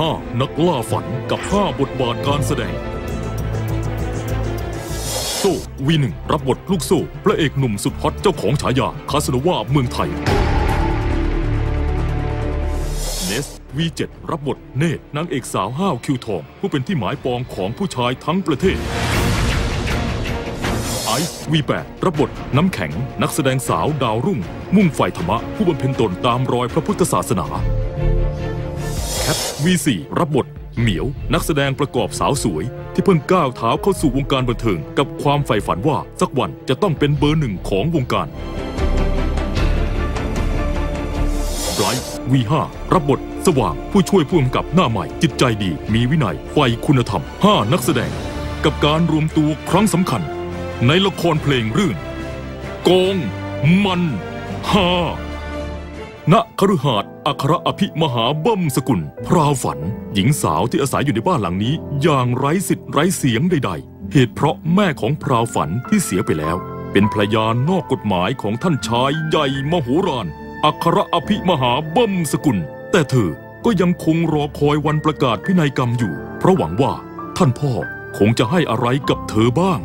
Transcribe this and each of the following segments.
5 นักล่าฝันกับ 5 บทบาทการแสดงโซ่วีหนึ่งรับบทลูกโซ่พระเอกหนุ่มสุดฮอตเจ้าของฉายาคาสโนวาเมืองไทย เนส V7 รับบทเนตรนางเอกสาวห้าวคิวทอง ผู้เป็นที่หมายปองของผู้ชายทั้งประเทศไอซ์ V8 รับบทน้ำแข็ง นักแสดงสาวดาวรุ่ง มุ่งไฟธรรมะ ผู้บำเพ็ญตนตามรอยพระพุทธศาสนา แคท V4 รับบทเหมียว นักแสดงประกอบสาวสวย ที่เพิ่งก้าวเท้าเข้าสู่วงการบันเทิง กับความใฝ่ฝันว่าสักวันจะต้องเป็นเบอร์หนึ่งของวงการไบรท์ V5 รับบท สว่าง ผู้ช่วยผู้กำกับหน้าใหม่ จิตใจดี มีวินัยไฟคุณธรรม 5 นักแสดง กับการรวมตัวครั้งสำคัญ ในละครเพลงเรื่องกองมันฮา ณคฤหาสน์อัครอภิมหาบิ้มสกุล พราวฝัน หญิงสาวที่อาศัยอยู่ในบ้านหลังนี้ อย่างไร้สิทธิ์ไร้เสียงใด ๆ เหตุเพราะแม่ของพราวฝันที่เสียไปแล้ว เป็นภรรยานอกกฎหมายของท่านชายใหญ่มโหฬารอัครอภิมหาบิ้มสกุล แต่เธอก็ยังคงรอคอยวันประกาศพินัยกรรมอยู่ เพราะหวังว่าท่านพ่อคงจะให้อะไรกับเธอบ้าง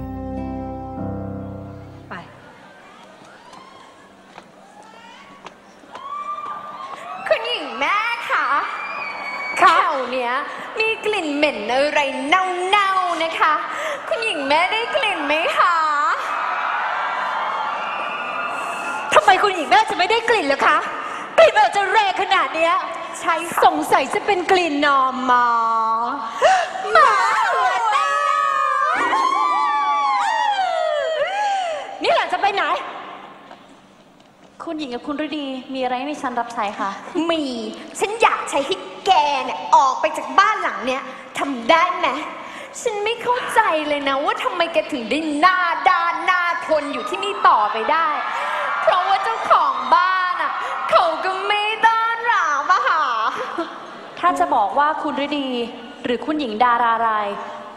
ไม่ได้กลิ่นล่ะคะ กลิ่นมันอาจจะแรงขนาดเนี้ย ใช่ค่ะ สงสัยจะเป็นกลิ่นนอมหมาหมาหัวเน่านี่หล่ะจะไปไหน คุณหญิงกับคุณฤดี มีอะไรให้ดิฉันรับใช้คะมี ฉันอยากใช้ให้แกเนี่ยออกไปจากบ้านหลังเนี้ยทำได้ไหมฉันไม่เข้าใจเลยนะ ว่าทำไมแกถึงได้หน้าด้านหน้าทนอยู่ที่นี่ต่อไปได้ เพราะว่าเจ้าของบ้านอะเขาก็ไม่ต้อนรับอะค่ะถ้าจะบอกว่าคุณฤดี หรือคุณหญิงดาราราย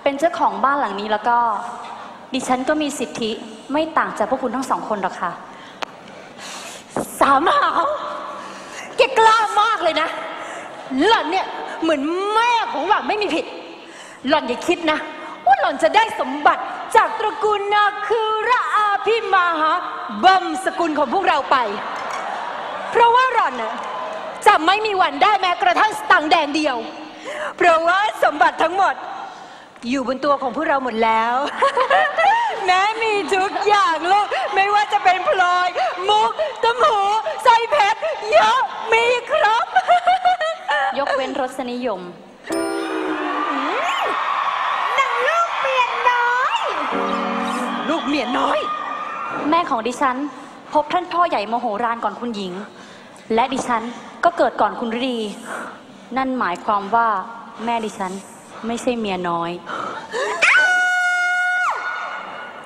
เป็นเจ้าของบ้านหลังนี้แล้วก็ ดิฉันก็มีสิทธิไม่ต่างจากพวกคุณทั้งสองคนหรอกค่ะ สามหาวแกกล้ามากเลยนะ หล่อนเนี่ยเหมือนแม่ของหล่อนไม่มีผิด หล่อนอย่าคิดนะ ว่าหล่อนจะได้สมบัติจากตระกูลนาคือระอา พิมหาบัมสกุลของพวกเราไป เพราะว่าหล่อนน่ะจะไม่มีวันได้แม้กระทั่งสตังค์แดงเดียว เพราะว่าสมบัติทั้งหมด อยู่บนตัวของพวกเราหมดแล้ว แม้มีทุกอย่างลูกไม่ว่าจะเป็นพลอย มุกตำหูสร้อยเพชรเยอะมีครบ ยกเว้นรสนิยมนางลูกเมียน้อย ลูกเมียน้อย แม่ของดิฉัน พบท่านพ่อใหญ่โมโหรานก่อนคุณหญิง และดิฉันก็เกิดก่อนคุณฤดี นั่นหมายความว่าแม่ดิฉันไม่ใช่เมียน้อย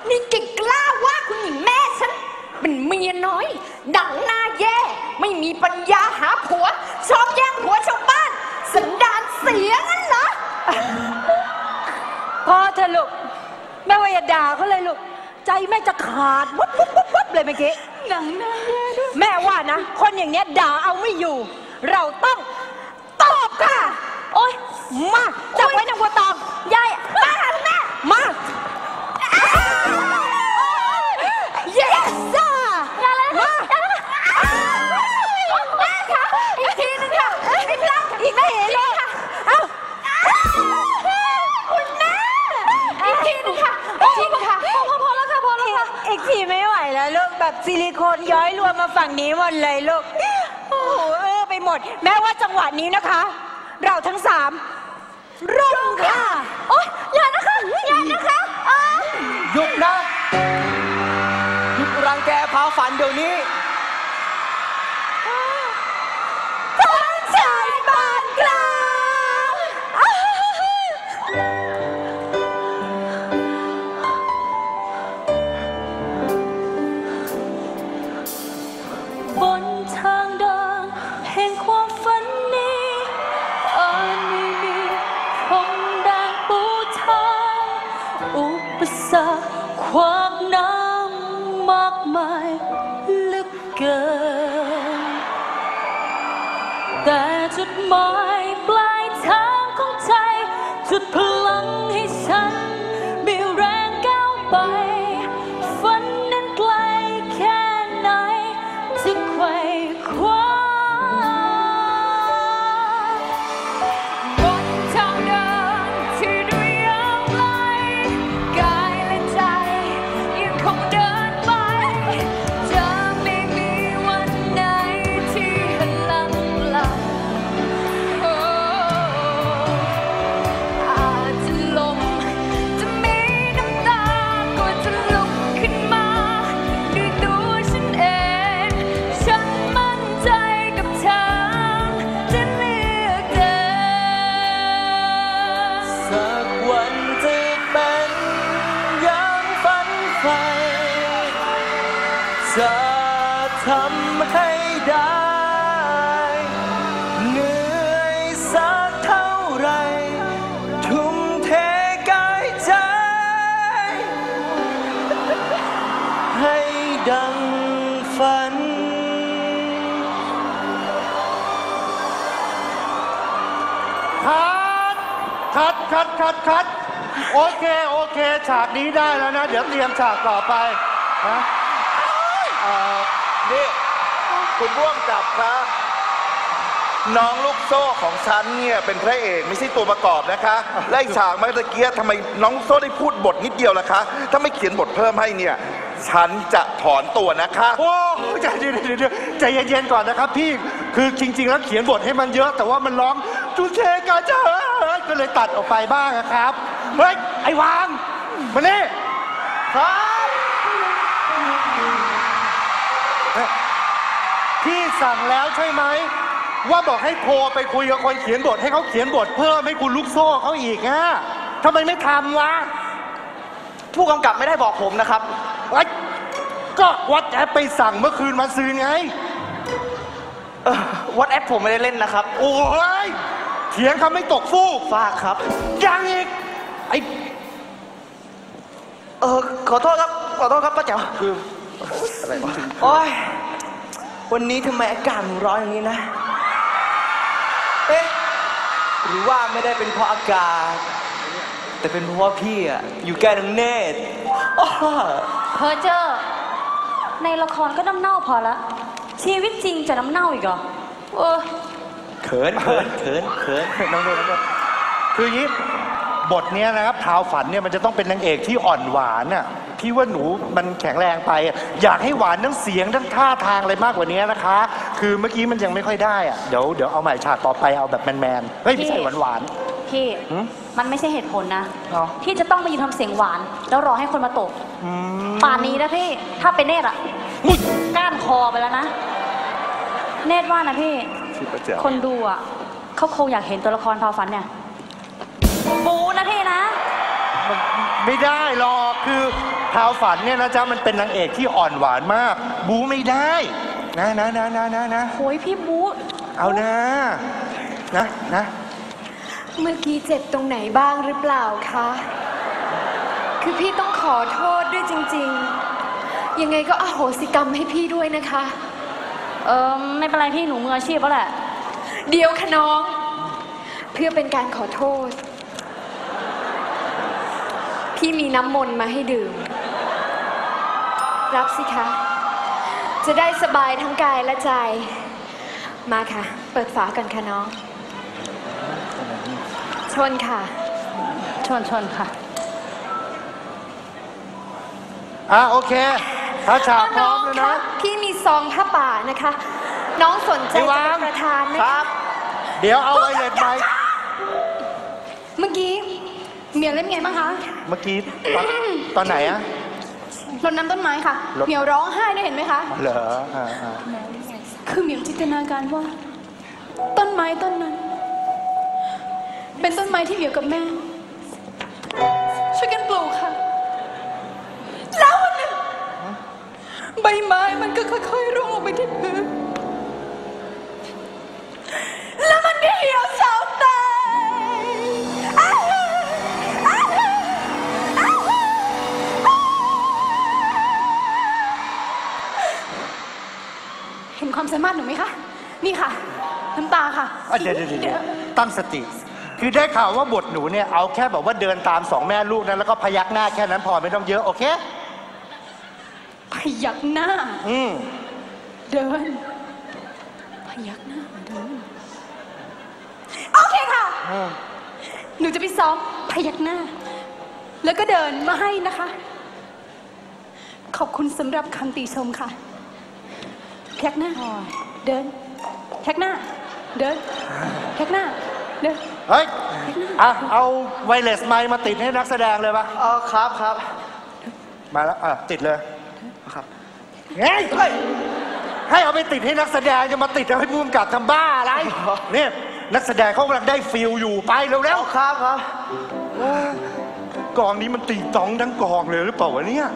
นี่แกกล้าว่าคุณหญิงแม่ฉัน เป็นเมียน้อย ดังหน้าแย่ ไม่มีปัญญาหาผัว ชอบแย่งผัวชาวบ้าน สันดานเสียงั้นเหรอพอเธอะลูกแม่ว่าอย่าด่าเขาเลยลูก ใจแม่จะขาดวับวับวับวับเลยเมื่อกี้ หนังหน้าแย่ด้วยแม่ว่านะ คนอย่างเนี้ยด่าเอาไม่อยู่ เราต้องตอบค่ะ โอ๊ยมาจับไว้นางวัวตอง ยาย จังหวะนี้นะคะ เราทั้งสามรุ่งค่ะ โอ๊ยอย่านะคะอย่านะคะอ๋อหยุดนะ หยุดรังแกพาฝันเดี๋ยวนี้ ให้ได้ เหนื่อยสักเท่าไร ทุ่มเทกายใจ ให้ดังฝัน คัด คัด คัด คัด คัด โอเค โอเค ฉากนี้ได้แล้วนะ เดี๋ยวเตรียมฉากต่อไปนะเอ่อนี่ คุณร่วมกับครับน้องลูกโซ่ของฉันเนี่ยเป็นพระเอกไม่ใช่ตัวประกอบนะคะและอีกฉากเมื่อตะเกียทำไมน้องลูกโซ่ได้พูดบทนิดเดียวล่ะคะ ถ้าไม่เขียนบทเพิ่มให้เนี่ย ฉันจะถอนตัวนะคะ โอ้ใจเย็นเดี๋ยวเดี๋ยวใจเย็นๆก่อนนะครับพี่คือจริง ๆ แล้วเขียนบทให้มันเยอะ แต่ว่ามันร้องจุเชกาจะก็เลยตัดออกไปบ้างอะครับเฮ้ยไอ้วางมานี่ครับ พี่สั่งแล้วใช่ไหม ว่าบอกให้โทรไปคุยกับคนเขียนบท ให้เขาเขียนบทเพิ่มให้คุณลูกโซ่เขาอีกอะทำไมไม่ทำวะผู้กำกับไม่ได้บอกผมนะครับ ไอ้ยก็วัดแอปไปสั่งเมื่อคืนวันซืนไง เออวัดแอปผมไม่ได้เล่นนะครับ โอ้ยเถียงคำไม่ตกฟูกฟากครับ ยังอีก ไอ้เออขอโทษครับ ขอโทษครับป้าแจ๋วคือโอ้ย วันนี้ทำไมอากาศมันร้อนอย่างนี้นะ เอ๊ะ หรือว่าไม่ได้เป็นเพราะอากาศ แต่เป็นเพราะว่าพี่อะอยู่ใกล้น้องเนตรอ้อเพอเจอร์ในละครก็น้ำเน่าพอละ ชีวิตจริงจะน้ำเน่าอีกเหรอเออเขินเขินเขินเขินน้องโดนน้องโดนคืออย่างนี้บทเนี้ยนะครับท้าวฝันเนี่ยมันจะต้องเป็นนางเอกที่อ่อนหวานอะ พี่ว่าหนูมันแข็งแรงไปอะอยากให้หวานทั้งเสียงทั้งท่าทางอะไรมากกว่านี้นะคะ คือเมื่อกี้มันยังไม่ค่อยได้อะเดี๋ยวเดี๋ยวเอาใหม่ฉากต่อไปเอาแบบแมนๆเฮ้ยไม่ใช่หวานหวาน พี่หืม มันไม่ใช่เหตุผลนะเอาที่จะต้องมายืนทำเสียงหวาน แล้วรอให้คนมาตก อืมป่านนี้นะพี่ ถ้าเป็นเนตรอะอุ๊ยก้านคอไปแล้วนะ เนตรว่านะพี่ที่ประแจ๋วคนดูอะเขาคงอยากเห็นตัวละครพาฝันเนี่ย บูนะพี่นะ มันไม่ได้หรอกคือ ท้าวฝันเนี่ยนะจ๊ะมันเป็นนางเอกที่อ่อนหวานมาก บูไม่ได้นะนะนะนะนะนะโอ้ยพี่บูเอานะนะนะเมื่อกี้เจ็บตรงไหนบ้างหรือเปล่าคะ คือพี่ต้องขอโทษด้วยจริง ๆ ยังไงก็อโหสิกรรมให้พี่ด้วยนะคะ เออไม่เป็นไรพี่หนูมืออาชีพแล้วแหละ เดี๋ยวคะน้อง เพื่อเป็นการขอโทษ พี่มีน้ำมนต์มาให้ดื่ม รับสิคะ จะได้สบายทั้งกายและใจ มาค่ะ เปิดฝากันค่ะน้อง ชนค่ะ ชนชนค่ะ อะโอเคถ้าฉากพร้อมน้แล้วคะนะ พี่มีซองผ้าป่านะคะ น้องสนใจไอ้จะวางเป็นประธานไหมคคะรับ เดี๋ยวเอาไวเลตไมค์เมื่อกี้เหมียวเล่นไงบ้างคะ เมื่อกี้ตอนตอนไหนอะ รดน้ำต้นไม้ค่ะ รด เหมียวร้องไห้ได้เห็นไหมคะ เหรออ่าอ่าคือเหมียวจินตนาการว่า ต้นไม้ต้นนั้น เป็นต้นไม้ที่เหมียวกับแม่ ช่วยกันปลูกค่ะ แล้ววันหนึ่งใบไม้มันก็ค่อยๆร่วงลงไปที่พื้นแล้วมันก็เหี่ยว นี่ค่ะ น้ำตาค่ะอะเดี๋ยวเดี๋ยวเดี๋ยวตั้งสติ คือได้ข่าวว่าบทหนูเนี่ยเอาแค่แบบว่าเดินตามสองแม่ลูกนั้นแล้วก็พยักหน้าแค่นั้นพอไม่ต้องเยอะโอเค พยักหน้า อืมเดิน พยักหน้าเดิน โอเคค่ะ อืมหนูจะไปซ้อมพยักหน้า แล้วก็เดินมาให้นะคะ ขอบคุณสำหรับคำติชมค่ะ พยักหน้าเดิน พยักหน้า เดินพยักหน้า เดิน เฮ้ยอะเอาไวเลสไมค์มาติดให้นักแสดงเลยปะเออครับครับ มาแล้วอะติดเลยครับเฮ้ยเฮ้ยให้เอาไปติดให้นักแสดงจะมาติดให้ภูมิกับทำบ้าอะไรเนี่ยนักแสดงเขากำลังได้ฟิลอยู่ไปเร็วแล้วครับครับๆกองนี้มันตีตองทั้งกองเลยหรือเปล่าวะเนี่ย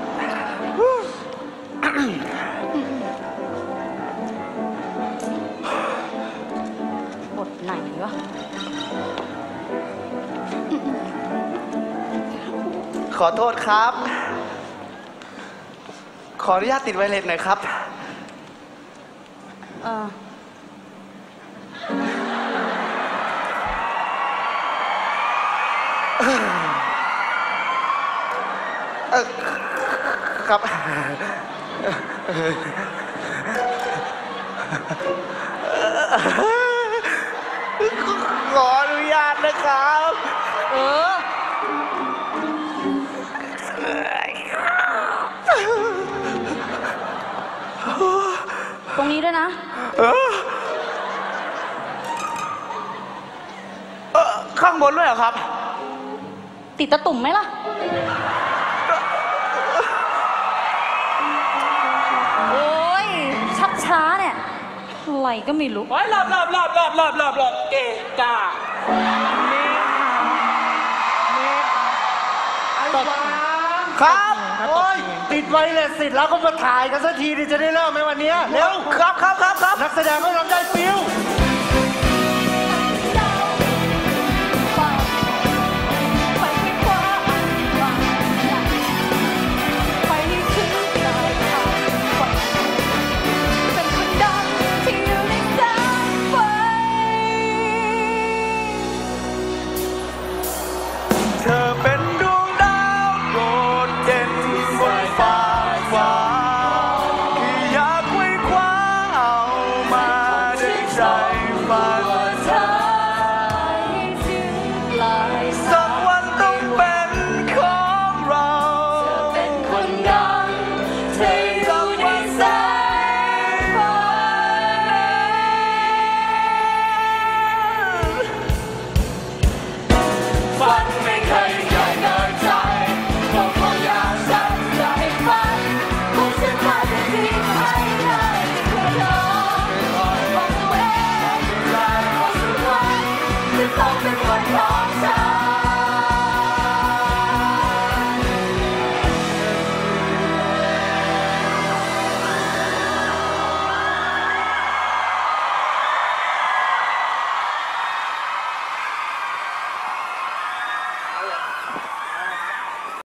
ขอโทษครับ ขออนุญาตติดไวเลสหน่อยครับ เออเออครับ ขออนุญาตนะครับ เออ ด้วยนะเออข้างบนด้วยเหรอครับ ติดตะตุ่มไหมล่ะ โอ้ย ชักช้าเนี่ย อะไรก็ไม่รู้ โอ้ยรอบรอบรอบรอบรอบรอบรอบเกะกะครับ โอ้ยติดไวเลสสิทธิ์แล้วก็มาถ่ายกันสักทีดิจะได้เริ่มไหมวันเนี้ยเร็วครับครับครับครับนักแสดงก็ทำได้ฟิว